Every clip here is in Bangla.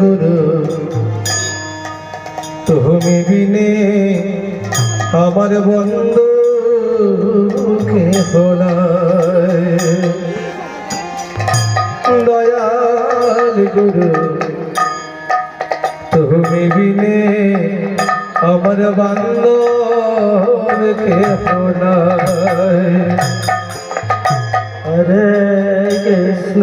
গুরু। তুমি বিনে আমার বন্ধু কে দয়াল গুরু, তুমি বিনে আমার বান্ধব কে হলায়? হরে কৃষ্ণ।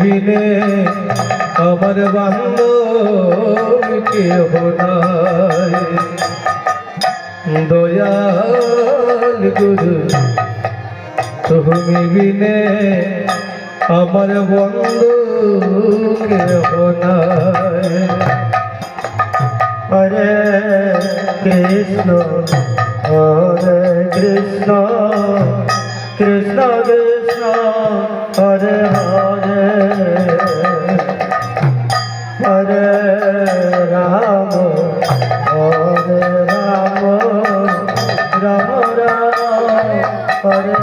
বিনে আমার বান্ধব নাই। দয়াল গুরু, তুমি বিনে আমার বন্ধু নাই। হরে কৃষ্ণ হরে কৃষ্ণ কৃষ্ণ কৃষ্ণ। হরে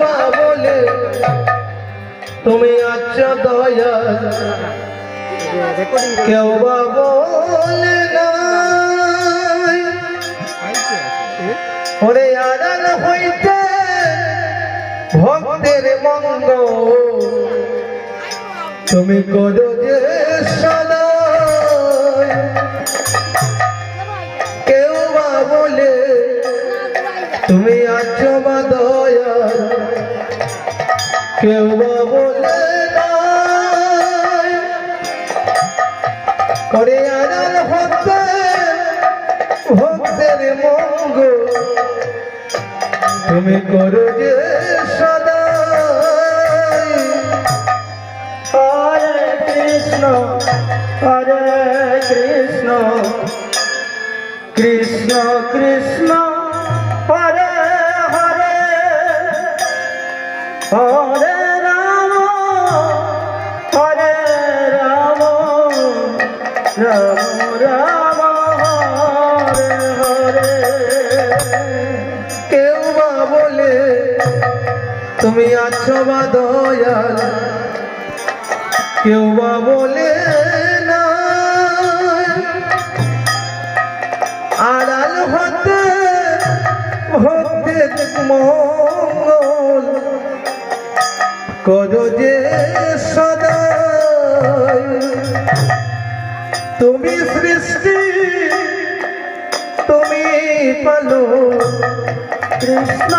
বা বলে, তুমি আচ্ছা দয়া। কেউ বা বলে ওরে আদান হইতে ভক্তের মঙ্গ তুমি করো যে তুমি দয়া। কেউ বলে করে আদান ভক্তে ভক্তের মঙ্গ। তুমি করো যে সদা হরে কৃষ্ণ হরে কৃষ্ণ। কৃষ্ণ কৃষ্ণ। কেউ বা বলে না। আড়াল হতে হতে মঙ্গল করো যে সদাই। তুমি সৃষ্টি, তুমি পালো কৃষ্ণ।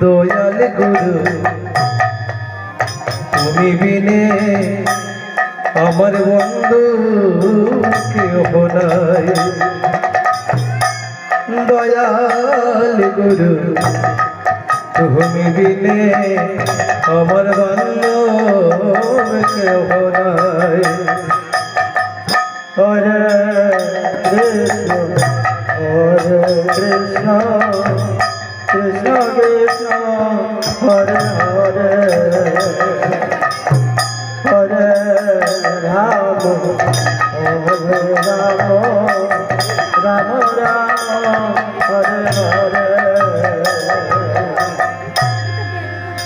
দয়াল গুরু। তুমি বিনে আমার বন্ধু কেহ নাই। দয়াল গুরু, তুমি বিনে আমার বান্ধব কেহ নাই।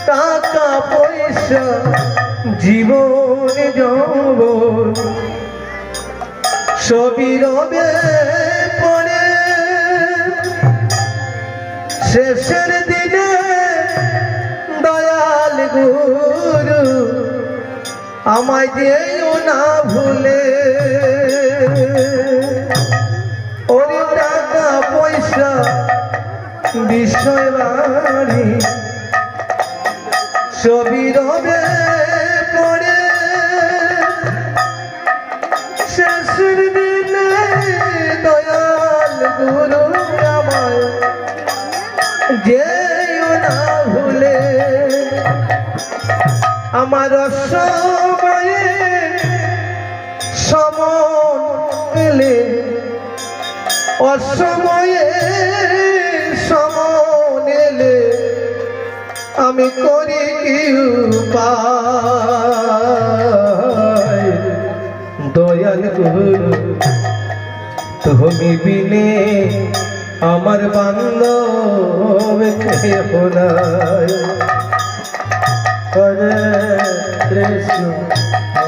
টাকা পয়সা জীবন যাব সবই রবে পড়ে। শেষের দিনে দয়াল গুরু আমায় যেও না ভুলে। ওরে টাকা পয়সা বিষয় বাড়ি ছবি রবে পড়ে। না আমার সময়ে সমন এলে অসময়ে সমন এলে আমি করি কি দয়াল গুরু, তুমি বিনে আমার বান্ধব হরে কৃষ্ণ।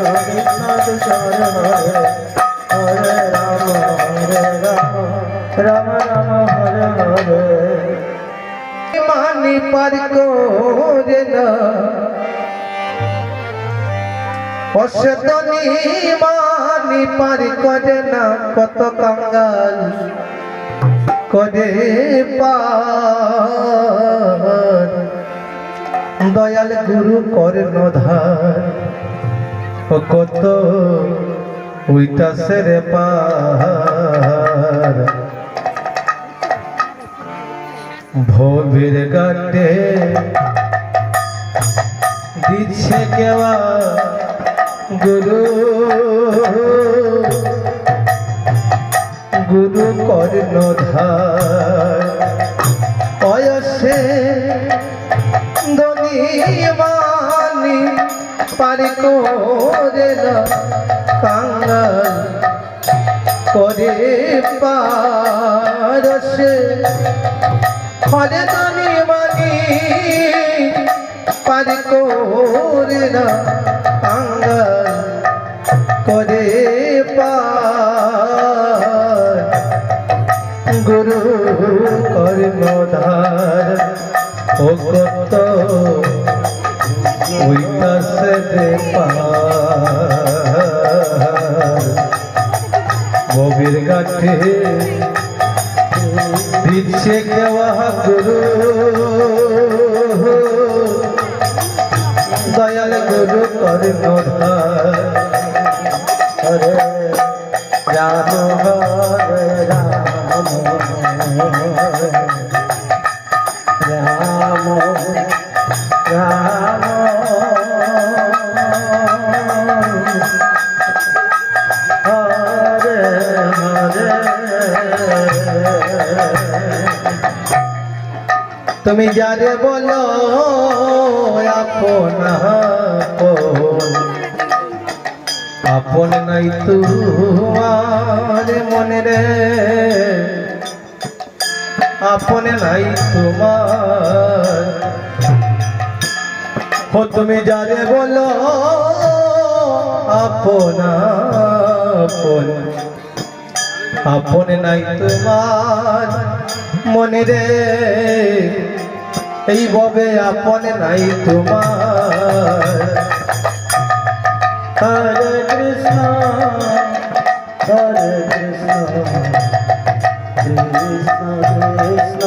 কৃষ্ণ কৃষ্ণ হরে রাম হরে রাম রাম না অসতনি মানি পার করে না কত কাঙ্গাল করে পার দয়াল গুরু কর্ণ ধার ও কত উইটাসে রে পার ভবির গাটে দিচ্ছে কেওয়া গুরু। গুরু কর্ণ ধার। বয়সে দনিমানি পারি করে না, কাঙ্গাল করে পারসে। খরে দনিমানি পারি করে না, কাঙ্গাল করে পার। গুরু কর্ণধার ও কত উইতাসে দে পার ববির গাঠে দিচ্ছে কেওয়া গুরু, দয়াল গুরু রাম হরে রাম রাম। তুমি যারে বলো, আপন আপন। নাই তোমার মনে রে। আপন নাই তোমার। ও তুমি যারে বলো, আপন আপন। আপন নাই তোমার মনে রে। এই ববে আপন নাই তোমার। হরে কৃষ্ণ হরে কৃষ্ণ কৃষ্ণ কৃষ্ণ।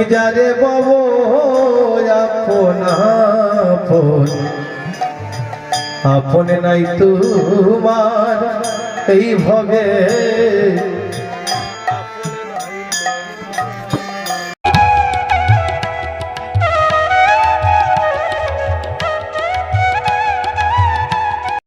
তুমি যারে বাবু আপন আপন। আপন নাই তোমার এই ভবে।